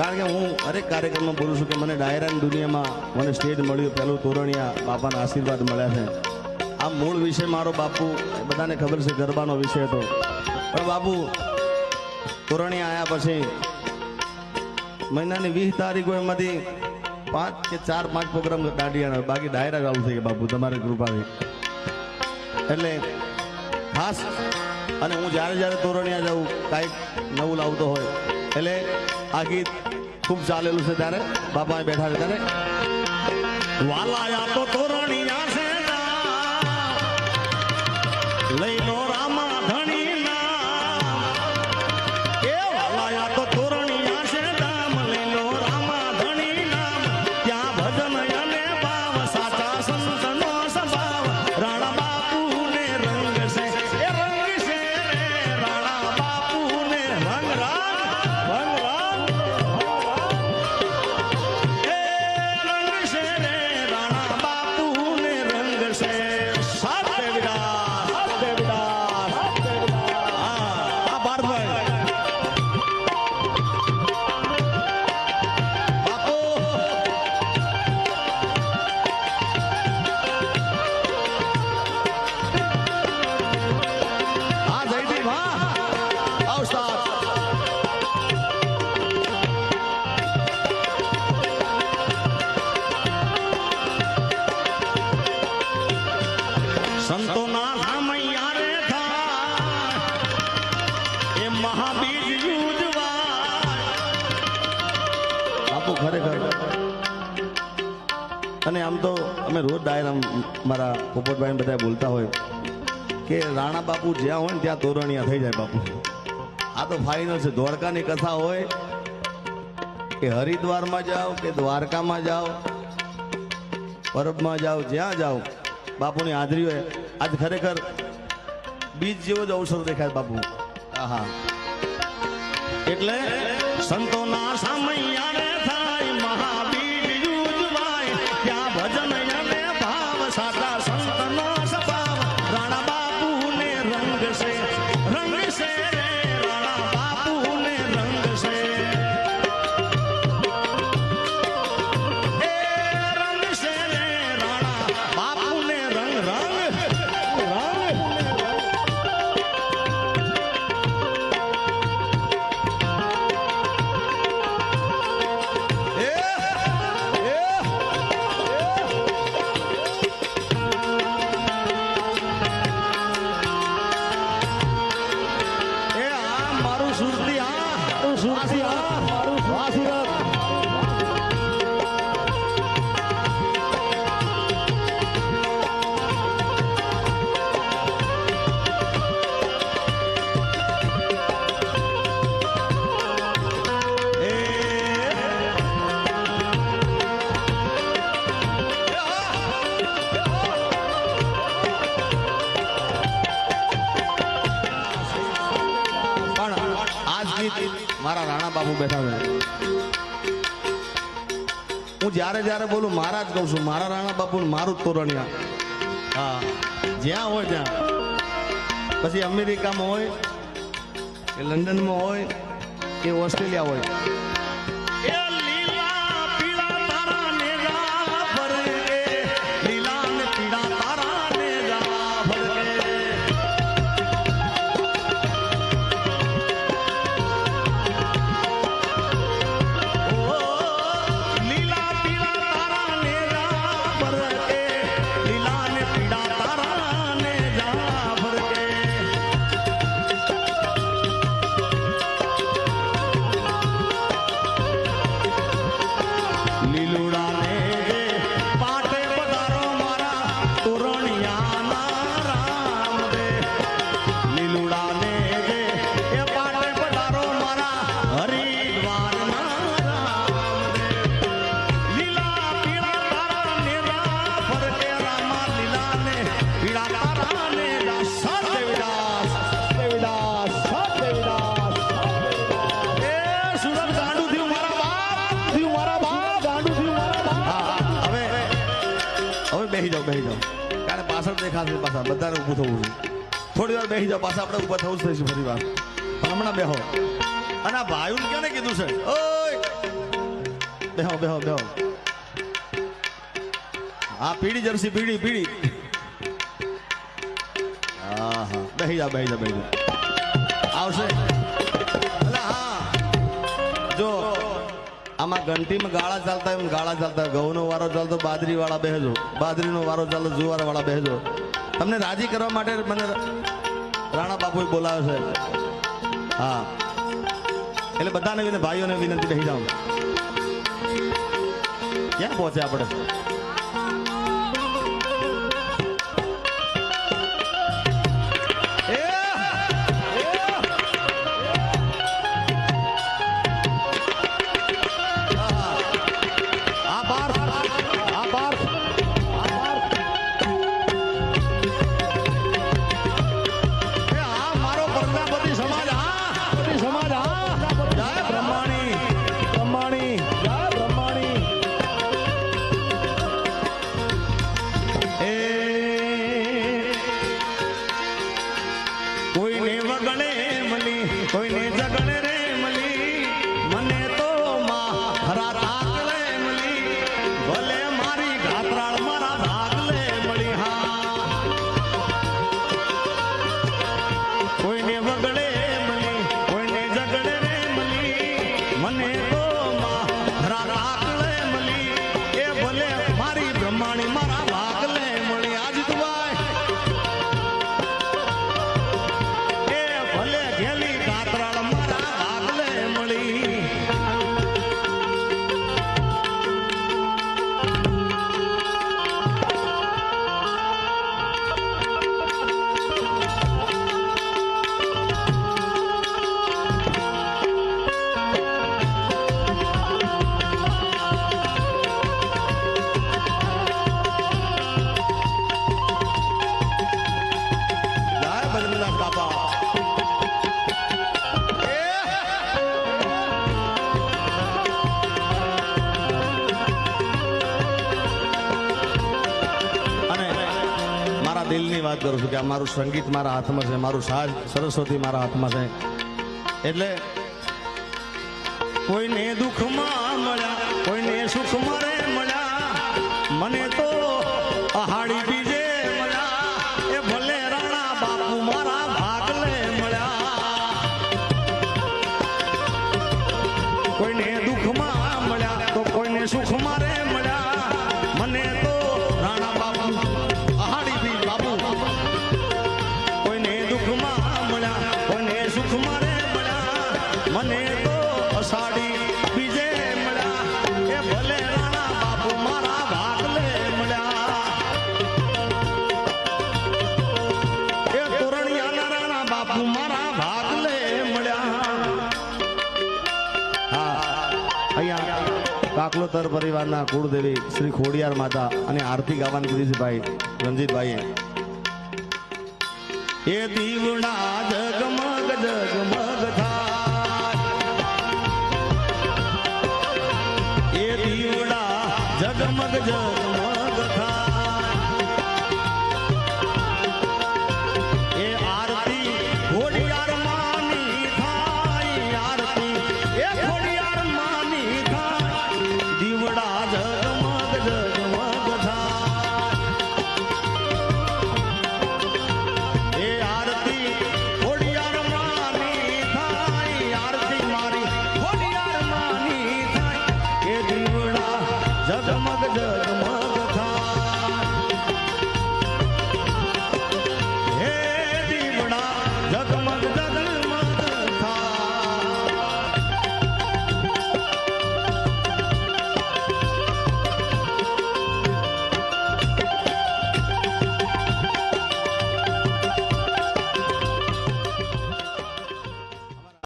કારણ કે હું હરેક કાર્યક્રમમાં બોલું છું કે મને ડાયરાની દુનિયામાં મને સ્ટેજ મળ્યું પહેલું તોરણિયા બાપાના આશીર્વાદ મળ્યા છે. આ મૂળ વિષય મારો બાપુ, એ બધાને ખબર છે ગરબાનો વિષય હતો. પણ બાપુ, તોરણિયા આવ્યા પછી મહિનાની વીસ તારીખો એમાંથી પાંચ કે ચાર પાંચ પ્રોગ્રામ કાઢી આવ્યા બાકી ડાયરા ચાલુ થઈ ગયા બાપુ, તમારી કૃપાથી. એટલે ખાસ અને હું જ્યારે જ્યારે તોરણિયા જાઉં, કાંઈક નવું લાવતો હોય. એટલે આ ગીત ખૂબ ચાલેલું છે ત્યારે. બાપા બેઠા છે ત્યારે. વાલાયા તો ખરેખર. અને આમ તો અમે રોજ ડાયરા મારા પોપટભાઈ બધા બોલતા હોય કે રાણા બાપુ જ્યાં હોય ને ત્યાં તોરણિયા થઈ જાય બાપુ. આ તો ફાઇનલ છે. દ્વારકાની કથા હોય કે હરિદ્વારમાં જાઓ કે દ્વારકામાં જાઓ, પરબમાં જાઓ, જ્યાં જાઓ, બાપુની હાજરી હોય. આજ ખરેખર બીજ જેવો જ અવસર દેખાય બાપુ. આહા. એટલે સંતોના સામૈયા મારું સુરતી મારા રાણા બાપુ બેઠા છે. હું જ્યારે જ્યારે બોલું મારા જ કહું છું, મારા રાણા બાપુ મારું જ તોરણિયા હા, જ્યાં હોય ત્યાં. પછી અમેરિકામાં હોય, કે લંડનમાં હોય, કે ઓસ્ટ્રેલિયા હોય. બેસી જાઓ બેસી જાઓ. કારણ પાછળ દેખાશે પાછા બધાને ઊભું થવું છે થોડી વાર બેસી જાઓ પાછા આપણે ઊભા થવું થઈશું ફરી વાર. પણ હમણાં બેહો. અને આ ભાઈઓને ક્યારે કીધું છે? ઓય! બેહો બેહો બેહો. આ પીડી જર્સી પીડી પીડી હા હા બેહી જાઓ, બેહી જા બેહી જાઓ. આવશે? આમાં ઘંટીમાં ગાળા ચાલતા એમ ગાળા ચાલતા. ઘઉંનો વારો ચાલતો બાજરી વાળા બેહજો. બાજરીનો વારો ચાલતો જુવાર વાળા બેહજો. તમને રાજી કરવા માટે મને રાણા બાપુએ બોલાવે છે. હા. એટલે બધાને વિનંતી ભાઈઓને વિનંતી કહી જાઉં ક્યાં પહોંચે આપણે? જય વાત કરું છું કે આ મારું સંગીત મારા હાથમાં છે, મારું સાજ સરસ્વતી મારા હાથમાં છે. એટલે કોઈને દુઃખમાં મળ્યા, કોઈને સુખમાં રે મળ્યા, મને તો અહાડી કાકલોતર પરિવારના કુળદેવી શ્રી ખોડિયાર માતા અને આરતી ગાવાની કીધી છે એ દીવડા જગમગ જગમગ એ દીવડા જગમગ જગ